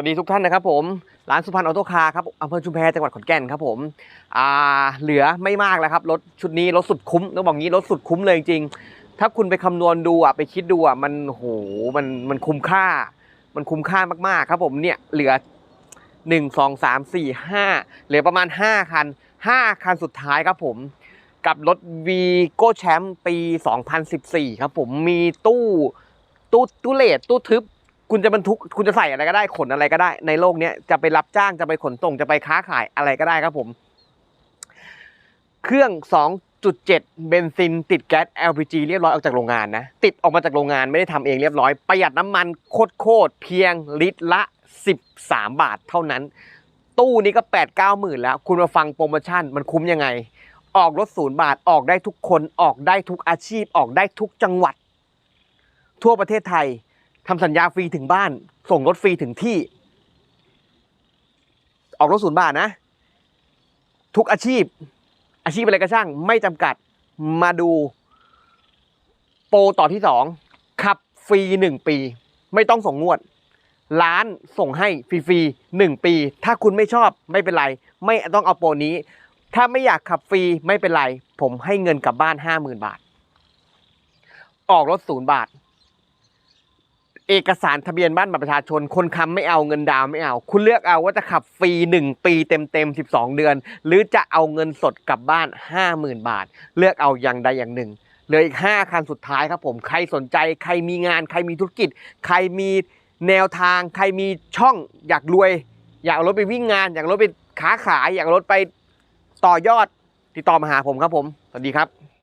วัสดีทุกท่านนะครับผม ร้านสุพรรณออโต้คาร์ครับอำเภอชุมแพจังหวัดขอนแก่นครับผมอ่าเหลือไม่มากแล้วครับรถชุดนี้รถสุดคุ้มต้องบอกงี้รถสุดคุ้มเลยจริงๆถ้าคุณไปคำนวณดูอะไปคิดดูอะมันโหมันมันคุ้มค่า มันคุ้มค่ามากๆครับผมเนี่ยเหลือหนึ่งสองสามสี่ห้าเหลือประมาณห้าคันห้าคันสุดท้ายครับผมกับรถวีโก้แชมป์ปี 2014 ครับผมมีตู้ตู้ตู้เลดตู้ทึบ คุณจะบรรทุกคุณจะใส่อะไรก็ได้ขนอะไรก็ได้ ในโลกเนี้ยจะไปรับจ้างจะไปขนส่งจะไปค้าขายอะไรก็ได้ครับผม เครื่อง 2.7 เบนซิน ติดแก๊ส LPG เรียบร้อยออกจากโรงงานนะ ติดออกมาจากโรงงานไม่ได้ทำเองเรียบร้อย ประหยัดน้ำมันโคตรๆเพียงลิตรละ 13 บาทเท่านั้น ตู้นี้ก็ 8 9หมื่นแล้ว คุณมาฟังโปรโมชั่นมันคุ้มยังไง ออกรถศูนย์บาทออกได้ทุกคนออกได้ทุกอาชีพออกได้ทุกจังหวัด ทั่วประเทศไทย ทำสัญญาฟรีถึงบ้าน ส่งรถฟรีถึงที่ ออกรถศูนย์บาทนะ ทุกอาชีพ อาชีพอะไรก็ช่าง ไม่จำกัดมาดู โปรต่อที่สองขับฟรีหนึ่งปี ไม่ต้องส่งงวด ร้านส่งให้ฟรีๆหนึ่งปี ถ้าคุณไม่ชอบไม่เป็นไร ไม่ต้องเอาโปรนี้ ถ้าไม่อยากขับฟรีไม่เป็นไร ผมให้เงินกลับบ้านห้าหมื่นบาท ออกรถศูนย์บาท เอกสารทะเบียนบ้านบัตรประชาชน คนค้ำไม่เอาเงินดาวไม่เอา คุณเลือกเอาว่าจะขับฟรีหนึ่งปีเต็มเต็มสิบสองเดือน หรือจะเอาเงินสดกลับบ้านห้าหมื่นบาท เลือกเอาอย่างใดอย่างหนึ่งเหลืออีกห้าคันสุดท้ายครับผม ใครสนใจ ใครมีงาน ใครมีธุรกิจ ใครมีแนวทาง ใครมีช่องอยากรวย อยากเอารถไปวิ่งงาน อยากเอารถไปค้าขาย อยากเอารถไปต่อยอดติดต่อมาหาผมครับผม สวัสดีครับ